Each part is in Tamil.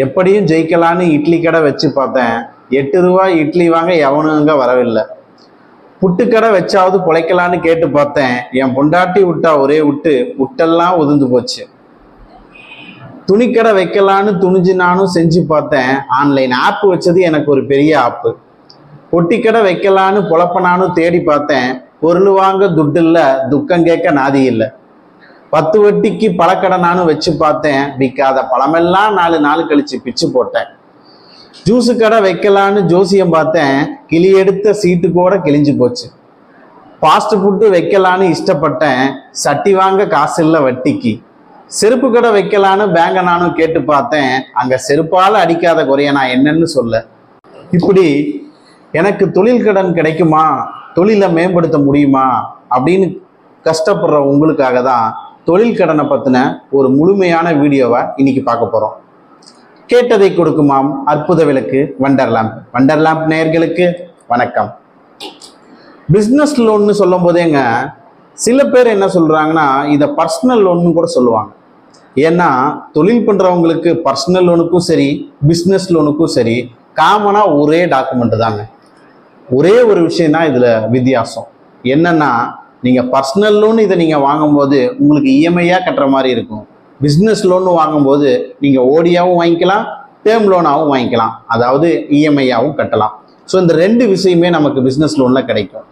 எப்படியும் ஜெயிக்கலான்னு இட்லி கடை வச்சு பார்த்தேன். எட்டு ரூபாய் இட்லி வாங்க எவனும் வரவில்லை வரவில்லை. புட்டுக்கடை வச்சாவது பிழைக்கலான்னு கேட்டு பார்த்தேன். என் பொண்டாட்டி விட்டா ஒரே விட்டு உட்டெல்லாம் உதிர்ந்து போச்சு. துணிக்கடை வைக்கலான்னு துணிஞ்சு நானும் செஞ்சு பார்த்தேன். ஆன்லைன் ஆப் வச்சது எனக்கு ஒரு பெரிய ஆப்பு பொட்டிக்கடை வைக்கலான்னு பொழப்பனானும் தேடி பார்த்தேன். பொருள் வாங்க துட்டு இல்லை துக்கம் கேட்க நாதி இல்லை. பத்து வட்டிக்கு பழக்கடை நானும் வச்சு பார்த்தேன். விற்காத பழமெல்லாம் நாலு நாள் கழிச்சு பிச்சு போட்டேன். ஜூஸு கடை வைக்கலான்னு ஜோசியம் பார்த்தேன். கிளி எடுத்த சீட்டு கூட கிழிஞ்சு போச்சு. ஃபாஸ்ட் ஃபுட்டு வைக்கலான்னு இஷ்டப்பட்டேன். சட்டி வாங்க காசு இல்லை வட்டிக்கு. செருப்பு கடை வைக்கலான்னு பேங்க நானும் கேட்டு பார்த்தேன். அங்கே செருப்பால் அடிக்காத குறைய நான் என்னன்னு சொல்ல. இப்படி எனக்கு தொழில் கடன் கிடைக்குமா? தொழிலை மேம்படுத்த முடியுமா? அப்படின்னு கஷ்டப்படுற உங்களுக்காக தான் தொழில் கடனை பற்றின ஒரு முழுமையான வீடியோவை இன்னைக்கு பார்க்க போகிறோம் கேட்டதை கொடுக்குமாம் அற்புத விளக்கு வண்டர்லாம்ப். வண்டர்லாம்ப் நேயர்களுக்கு வணக்கம். பிஸ்னஸ் லோன்னு சொல்லும் போதேங்க சில பேர் என்ன சொல்கிறாங்கன்னா இதை பர்சனல் லோன்னு கூட சொல்லுவாங்க. ஏன்னா தொழில் பண்ணுறவங்களுக்கு பர்சனல் லோனுக்கும் சரி பிஸ்னஸ் லோனுக்கும் சரி காமனாக ஒரே டாக்குமெண்ட் தாங்க. ஒரே ஒரு விஷயம் தான் இதில் வித்தியாசம். என்னன்னா நீங்கள் பர்சனல் லோன் இதை நீங்கள் வாங்கும்போது உங்களுக்கு இஎம்ஐயாக கட்டுற மாதிரி இருக்கும். பிஸ்னஸ் லோன் வாங்கும்போது நீங்கள் ஓடியாகவும் வாங்கிக்கலாம் டேர்ம் லோனாகவும் வாங்கிக்கலாம். அதாவது இஎம்ஐயாகவும் கட்டலாம். ஸோ இந்த ரெண்டு விஷயமே நமக்கு பிஸ்னஸ் லோனில் கிடைக்கும்.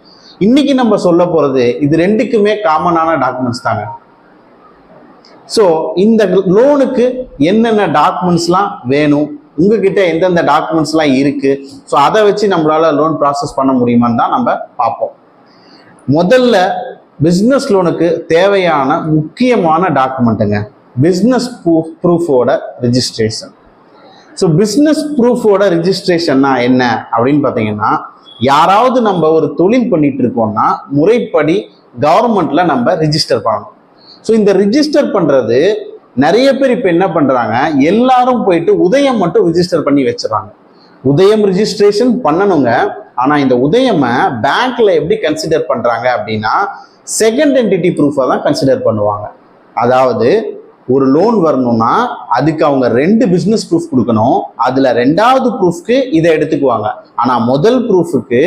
இன்னைக்கு நம்ம சொல்ல போகிறது இது ரெண்டுக்குமே காமனான டாக்குமெண்ட்ஸ் தாங்க. ஸோ இந்த லோனுக்கு என்னென்ன டாக்குமெண்ட்ஸ்லாம் வேணும்? உங்ககிட்ட எந்தெந்த டாக்குமெண்ட்ஸ்லாம் இருக்குது ஸோ அதை வச்சு நம்மளால் லோன் ப்ராசஸ் பண்ண முடியுமான்னு தான் நம்ம பார்ப்போம். முதல்ல பிஸ்னஸ் லோனுக்கு தேவையான முக்கியமான டாக்குமெண்ட்டுங்க பிஸ்னஸ் ப்ரூஃப் ப்ரூஃபோட ரிஜிஸ்ட்ரேஷன் ஸோ பிஸ்னஸ் ப்ரூஃபோட ரிஜிஸ்ட்ரேஷன்னா என்ன அப்படின்னு பார்த்தீங்கன்னா யாராவது நம்ம ஒரு தொழில் பண்ணிட்டு இருக்கோம்னா முறைப்படி கவர்மெண்ட்ல நம்ம ரிஜிஸ்டர் பண்ணணும். ஸோ இந்த ரிஜிஸ்டர் பண்றது நிறைய பேர் இப்போ என்ன பண்றாங்க எல்லாரும் போயிட்டு உதயம் மட்டும் ரிஜிஸ்டர் பண்ணி வச்சிடறாங்க. உதயம் ரிஜிஸ்ட்ரேஷன் பண்ணணுங்க. ஆனா இந்த உதயமை பேங்க்ல எப்படி கன்சிடர் பண்றாங்க அப்படின்னா செகண்ட் என்டிட்டி ப்ரூஃபாக தான் கன்சிடர் பண்ணுவாங்க. அதாவது ஒரு லோன் வரணும்னா அதுக்கு அவங்க ரெண்டு பிஸ்னஸ் ப்ரூஃப் கொடுக்கணும். அதுல ரெண்டாவது ப்ரூஃப்க்கு இதை எடுத்துக்குவாங்க. ஆனா முதல் ப்ரூஃபுக்கு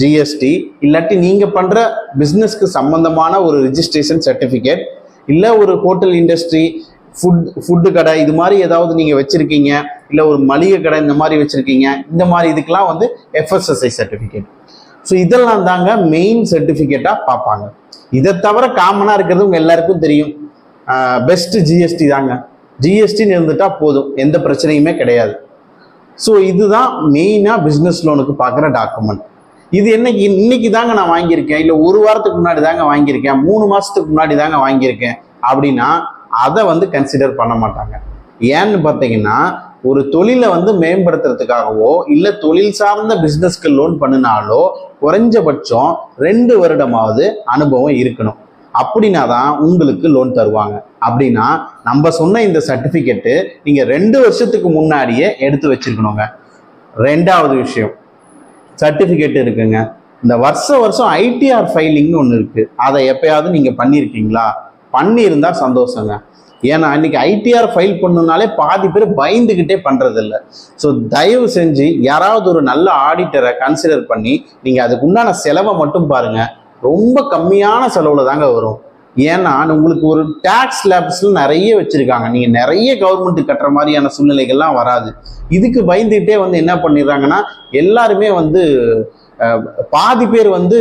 ஜிஎஸ்டி இல்லாட்டி நீங்க பண்ற பிசினஸ்க்கு சம்பந்தமான ஒரு ரிஜிஸ்ட்ரேஷன் சர்டிபிகேட் இல்ல ஒரு ஹோட்டல் இண்டஸ்ட்ரி ஃபுட் ஃபுட்டு கடை இது மாதிரி ஏதாவது நீங்கள் வச்சுருக்கீங்க இல்லை ஒரு மளிகை கடை இந்த மாதிரி வச்சுருக்கீங்க இந்த மாதிரி இதுக்கெலாம் வந்து எஃப்எஸ்எஸ்ஐ சர்டிஃபிகேட் ஸோ இதெல்லாம் தாங்க மெயின் சர்டிஃபிகேட்டாக பார்ப்பாங்க. இதை தவிர காமனாக இருக்கிறது உங்கள் எல்லாருக்கும் தெரியும். பெஸ்ட்டு ஜிஎஸ்டி தாங்க. ஜிஎஸ்டின்னு இருந்துட்டால் போதும். எந்த பிரச்சனையுமே கிடையாது. ஸோ இதுதான் மெயினாக பிஸ்னஸ் லோனுக்கு பார்க்குற டாக்குமெண்ட் இது என்னைக்கு இன்னைக்கு தாங்க நான் வாங்கியிருக்கேன். இல்லை ஒரு வாரத்துக்கு முன்னாடி தாங்க வாங்கியிருக்கேன். மூணு மாதத்துக்கு முன்னாடி தாங்க வாங்கியிருக்கேன். அப்படின்னா அதை வந்து கன்சிடர் பண்ண மாட்டாங்க. ஏன்னு பார்த்தீங்கன்னா ஒரு தொழிலை வந்து மேம்படுத்துறதுக்காகவோ இல்லை தொழில் சார்ந்த பிஸ்னஸ்க்கு லோன் பண்ணினாலோ குறைஞ்சபட்சம் ரெண்டு வருடமாவது அனுபவம் இருக்கணும். அப்படின்னா தான் உங்களுக்கு லோன் தருவாங்க. அப்படின்னா நம்ம சொன்ன இந்த சர்டிஃபிகேட்டு நீங்கள் ரெண்டு வருஷத்துக்கு முன்னாடியே எடுத்து வச்சிருக்கணுங்க. ரெண்டாவது விஷயம் சர்டிஃபிகேட் இருக்குங்க. இந்த வருஷ வருஷம் ஐடிஆர் ஃபைலிங்னு ஒன்று இருக்குது அதை எப்பயாவது நீங்கள் பண்ணியிருக்கீங்களா பண்ணியிருந்தா சந்தோஷங்க. ஏன்னா இன்னைக்கு ஐடிஆர் ஃபைல் பண்ணுனாலே பாதி பேர் பயந்துக்கிட்டே பண்ணுறதில்ல ஸோ தயவு செஞ்சு யாராவது ஒரு நல்ல ஆடிட்டரை கன்சிடர் பண்ணி நீங்கள் அதுக்கு உண்டான செலவை மட்டும் பாருங்கள் ரொம்ப கம்மியான செலவில் தாங்க வரும். ஏன்னா உங்களுக்கு ஒரு டேக்ஸ் லேப்ஸில் நிறைய வச்சுருக்காங்க. நீங்கள் நிறைய கவர்மெண்ட்டு கட்டுற மாதிரியான சூழ்நிலைகள்லாம் வராது. இதுக்கு பயந்துக்கிட்டே வந்து என்ன பண்ணிடுறாங்கன்னா எல்லாருமே வந்து பாதி பேர் வந்து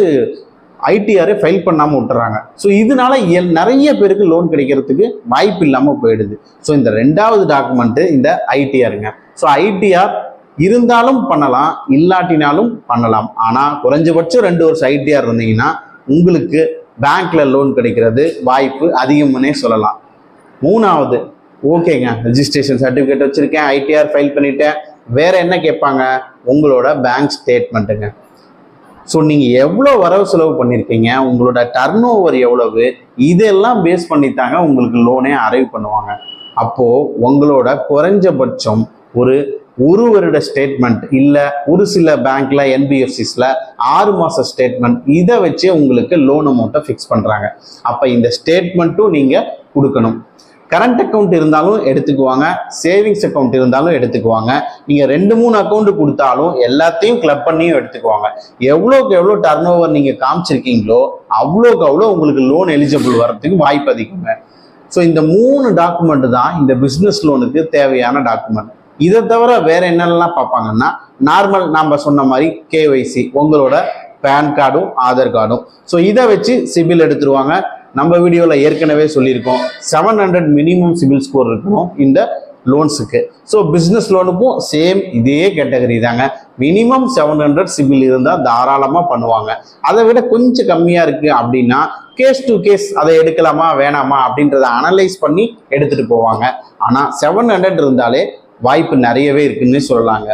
ஐடிஆரை ஃபைல் பண்ணாமல் விட்டுறாங்க. ஸோ இதனால எல் நிறைய பேருக்கு லோன் கிடைக்கிறதுக்கு வாய்ப்பு இல்லாமல் போயிடுது. ஸோ இந்த ரெண்டாவது டாக்குமெண்ட்டு இந்த ஐடிஆருங்க ஸோ ஐடிஆர் இருந்தாலும் பண்ணலாம் இல்லாட்டினாலும் பண்ணலாம். ஆனால் குறைஞ்சபட்சம் ரெண்டு வருஷம் ஐடிஆர் இருந்தீங்கன்னா உங்களுக்கு பேங்க்ல லோன் கிடைக்கிறது வாய்ப்பு அதிகம்னே சொல்லலாம். மூணாவது ஓகேங்க ரெஜிஸ்ட்ரேஷன் சர்டிஃபிகேட் வச்சுருக்கேன் ஐடிஆர் ஃபைல் பண்ணிட்டேன். வேற என்ன கேட்பாங்க? உங்களோட பேங்க் ஸ்டேட்மெண்ட்டுங்க ஸோ நீங்கள் எவ்வளோ வரவு செலவு பண்ணியிருக்கீங்க உங்களோட டர்ன் ஓவர் எவ்வளவு? இதெல்லாம் பேஸ் பண்ணித்தாங்க உங்களுக்கு லோனே அரைவ் பண்ணுவாங்க. அப்போது உங்களோட குறைஞ்சபட்சம் ஒரு ஒரு வருட ஸ்டேட்மெண்ட் இல்லை ஒரு சில பேங்க்ல என்பிஎஃப்சிஸில் ஆறு மாத ஸ்டேட்மெண்ட் இதை வச்சே உங்களுக்கு லோன் அமௌண்ட்டை ஃபிக்ஸ் பண்ணுறாங்க அப்போ இந்த ஸ்டேட்மெண்ட்டும் நீங்கள் கொடுக்கணும். கரண்ட் அக்கௌண்ட் இருந்தாலும் எடுத்துக்குவாங்க சேவிங்ஸ் அக்கௌண்ட் இருந்தாலும் எடுத்துக்குவாங்க. நீங்கள் ரெண்டு மூணு அக்கௌண்ட் கொடுத்தாலும் எல்லாத்தையும் கிளப் பண்ணியும் எடுத்துக்குவாங்க. எவ்வளோக்கு எவ்வளோ டர்ன் ஓவர் நீங்கள் காமிச்சிருக்கீங்களோ அவ்வளோக்கு அவ்வளோ உங்களுக்கு லோன் எலிஜிபிள் வர்றதுக்கு வாய்ப்பு அதிகங்க. ஸோ இந்த மூணு டாக்குமெண்ட் தான் இந்த பிஸ்னஸ் லோனுக்கு தேவையான டாக்குமெண்ட் இதை தவிர வேற என்னெல்லாம் பார்ப்பாங்கன்னா நார்மல் நாம் சொன்ன மாதிரி கேஒய்சி உங்களோட பேன் கார்டும் ஆதார் கார்டும் ஸோ இதை வச்சு சிபில் எடுத்துருவாங்க. நம்ம வீடியோவில் ஏற்கனவே சொல்லியிருக்கோம் seven hundred minimum civil score இருக்கணும் இந்த லோன்ஸுக்கு ஸோ பிஸ்னஸ் லோனுக்கும் சேம் இதே கேட்டகரி தாங்க. மினிமம் செவன் ஹண்ட்ரட் சிபில் இருந்தால் தாராளமாக பண்ணுவாங்க. அதை விட கொஞ்சம் கம்மியாக இருக்குது அப்படின்னா கேஸ் டு கேஸ் அதை எடுக்கலாமா வேணாமா அப்படின்றத அனலைஸ் பண்ணி எடுத்துகிட்டு போவாங்க. ஆனால் செவன் ஹண்ட்ரட் இருந்தாலே வாய்ப்பு நிறையவே இருக்குன்னு சொல்லலாங்க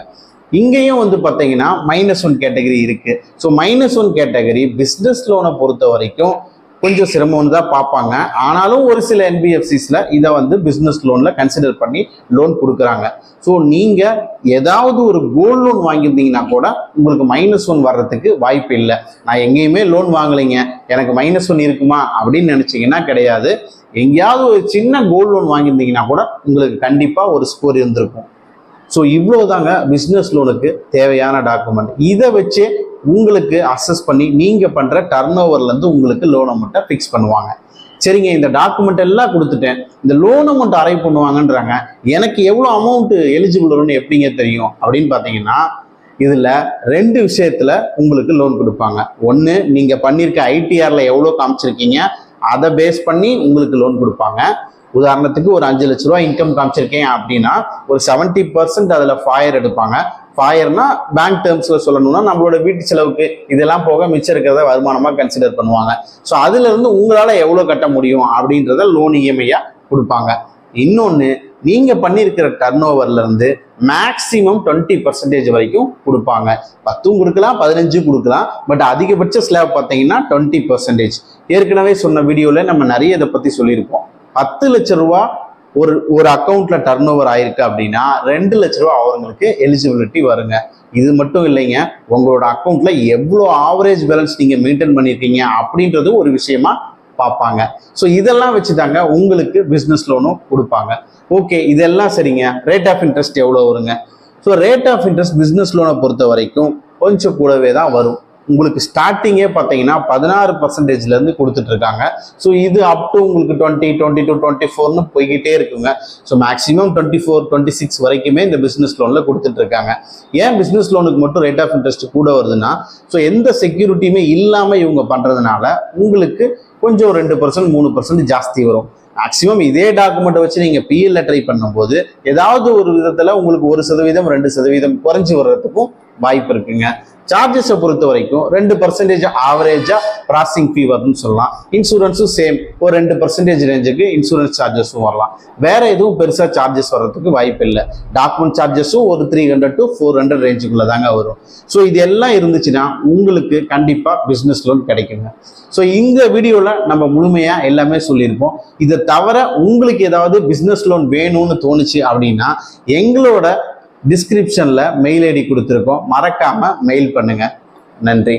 இங்கேயும் வந்து பார்த்தீங்கன்னா மைனஸ் ஒன் கேட்டகரி இருக்குது so minus one category business லோனை பொறுத்த வரைக்கும் கொஞ்சம் சிரமம்னு தான் பார்ப்பாங்க. ஆனாலும் ஒரு சில என்பிஎஃப்சிஸில் இதை வந்து பிஸ்னஸ் லோனில் கன்சிடர் பண்ணி லோன் கொடுக்குறாங்க. ஸோ நீங்கள் ஏதாவது ஒரு கோல்ட் லோன் வாங்கியிருந்தீங்கன்னா கூட உங்களுக்கு மைனஸ் ஒன் வர்றதுக்கு வாய்ப்பு இல்லை. நான் எங்கேயுமே லோன் வாங்கலைங்க. எனக்கு மைனஸ் ஒன் இருக்குமா அப்படின்னு நினச்சிங்கன்னா கிடையாது. எங்கேயாவது ஒரு சின்ன கோல்ட் லோன் வாங்கியிருந்தீங்கன்னா கூட உங்களுக்கு கண்டிப்பாக ஒரு ஸ்கோர் இருந்திருக்கும். ஸோ இவ்வளோ தாங்க பிஸ்னஸ் லோனுக்கு தேவையான டாக்குமெண்ட் இதை வச்சு உங்களுக்கு அசஸ் பண்ணி நீங்கள் பண்ணுற டர்ன் ஓவர்லேருந்து உங்களுக்கு லோன் அமௌண்ட்டை ஃபிக்ஸ் பண்ணுவாங்க. சரிங்க இந்த டாக்குமெண்ட் எல்லாம் கொடுத்துட்டேன். இந்த லோன் அமௌண்ட் அரைவ் பண்ணுவாங்கன்றாங்க. எனக்கு எவ்வளோ அமௌண்ட்டு எலிஜிபிள் வரும்னு எப்படிங்க தெரியும்? அப்படின்னு பார்த்தீங்கன்னா இதில் ரெண்டு விஷயத்தில் உங்களுக்கு லோன் கொடுப்பாங்க. ஒன்று நீங்கள் பண்ணியிருக்க ஐடிஆரில் எவ்வளோ காமிச்சிருக்கீங்க அதை பேஸ் பண்ணி உங்களுக்கு லோன் கொடுப்பாங்க. உதாரணத்துக்கு ஒரு அஞ்சு லட்ச ரூபா இன்கம் காமிச்சிருக்கேன் அப்படின்னா ஒரு செவன்ட்டி பர்சன்ட் அதில் ஃபாயர் எடுப்பாங்க. ஃபயர்னா பேங்க் டேர்ம்ஸில் சொல்லணும்னா நம்மளோட வீட்டு செலவுக்கு இதெல்லாம் போக மிச்சம் இருக்கிறத வருமானமாக கன்சிடர் பண்ணுவாங்க. ஸோ அதுலேருந்து உங்களால் எவ்வளோ கட்ட முடியும் அப்படின்றத லோன் இஎம்ஐயாக கொடுப்பாங்க. இன்னொன்று நீங்கள் பண்ணியிருக்கிற டர்ன் ஓவர்லேருந்து மேக்ஸிமம் டுவெண்ட்டி பர்சன்டேஜ் வரைக்கும் கொடுப்பாங்க. பத்தும் கொடுக்கலாம் பதினஞ்சும் கொடுக்கலாம். பட் அதிகபட்ச ஸ்லாப் பார்த்தீங்கன்னா டுவெண்ட்டி பர்சன்டேஜ் ஏற்கனவே சொன்ன வீடியோவில் நம்ம நிறைய இதை பற்றி சொல்லியிருப்போம். பத்து லட்ச ரூபா ஒரு ஒரு அக்கௌண்ட்ல டர்ன் ஓவர் ஆயிருக்கு அப்படின்னா ரெண்டு லட்ச ரூபா அவங்களுக்கு எலிஜிபிலிட்டி வருங்க. இது மட்டும் இல்லைங்க உங்களோட அக்கௌண்ட்ல எவ்வளோ ஆவரேஜ் பேலன்ஸ் நீங்க மெயின்டைன் பண்ணியிருக்கீங்க அப்படின்றது ஒரு விஷயமா பார்ப்பாங்க. ஸோ இதெல்லாம் வச்சு தாங்க உங்களுக்கு பிஸ்னஸ் லோனும் கொடுப்பாங்க. ஓகே இதெல்லாம் சரிங்க. ரேட் ஆஃப் இன்ட்ரெஸ்ட் எவ்வளோ வருங்க? So rate of interest business லோனை பொறுத்த வரைக்கும் கொஞ்சம் கூடவே தான் வரும். உங்களுக்கு ஸ்டார்டிங்கே பார்த்தீங்கன்னா பதினாறு பர்சன்டேஜ்லேருந்து கொடுத்துட்ருக்காங்க ஸோ இது அப் டு உங்களுக்கு டுவெண்ட்டி டுவெண்ட்டி டூ டுவெண்ட்டி ஃபோர்னு போய்கிட்டே இருக்குங்க. So maximum twenty four twenty six வரைக்குமே இந்த பிஸ்னஸ் லோனில் கொடுத்துட்ருக்காங்க ஏன் பிஸ்னஸ் லோனுக்கு மட்டும் ரேட் ஆஃப் இன்ட்ரெஸ்ட் கூட வருதுன்னா ஸோ எந்த செக்யூரிட்டியுமே இல்லாமல் இவங்க பண்ணுறதுனால உங்களுக்கு கொஞ்சம் ரெண்டு பர்சன்ட் மூணு பர்சன்ட் ஜாஸ்தி வரும். மேக்ஸிமம் இதே டாக்குமெண்ட்டை வச்சு நீங்கள் பிஎல்ல ட்ரை பண்ணும்போது ஏதாவது ஒரு விதத்தில் உங்களுக்கு ஒரு சதவீதம் ரெண்டு சதவீதம் குறைஞ்சி வர்றதுக்கும் வாய்ப்பு இருக்குங்க. சார்ஜஸை பொறுத்த வரைக்கும் ரெண்டு பர்சன்டேஜ் ஆவரேஜா ப்ராசிங் ஃபீ வரும்னு சொல்லலாம். இன்சூரன்ஸும் சேம் ஒரு ரெண்டு பர்சன்டேஜ் ரேஞ்சுக்கு இன்சூரன்ஸ் சார்ஜஸும் வரலாம். வேற எதுவும் பெருசாக சார்ஜஸ் வர்றதுக்கு வாய்ப்பு இல்லை. டாக்குமெண்ட் சார்ஜஸும் ஒரு three hundred to four hundred ரேஞ்சுக்குள்ள தாங்க வரும். ஸோ இது எல்லாம் இருந்துச்சுன்னா உங்களுக்கு கண்டிப்பாக பிஸ்னஸ் லோன் கிடைக்குங்க. ஸோ இந்த வீடியோவில் நம்ம முழுமையாக எல்லாமே சொல்லியிருப்போம். இதை தவிர உங்களுக்கு ஏதாவது பிஸ்னஸ் லோன் வேணும்னு தோணுச்சு அப்படின்னா எங்களோட டிஸ்கிரிப்ஷனில் மெயில் ஐடி கொடுத்துருக்கோம். மறக்காமல் மெயில் பண்ணுங்கள் நன்றி.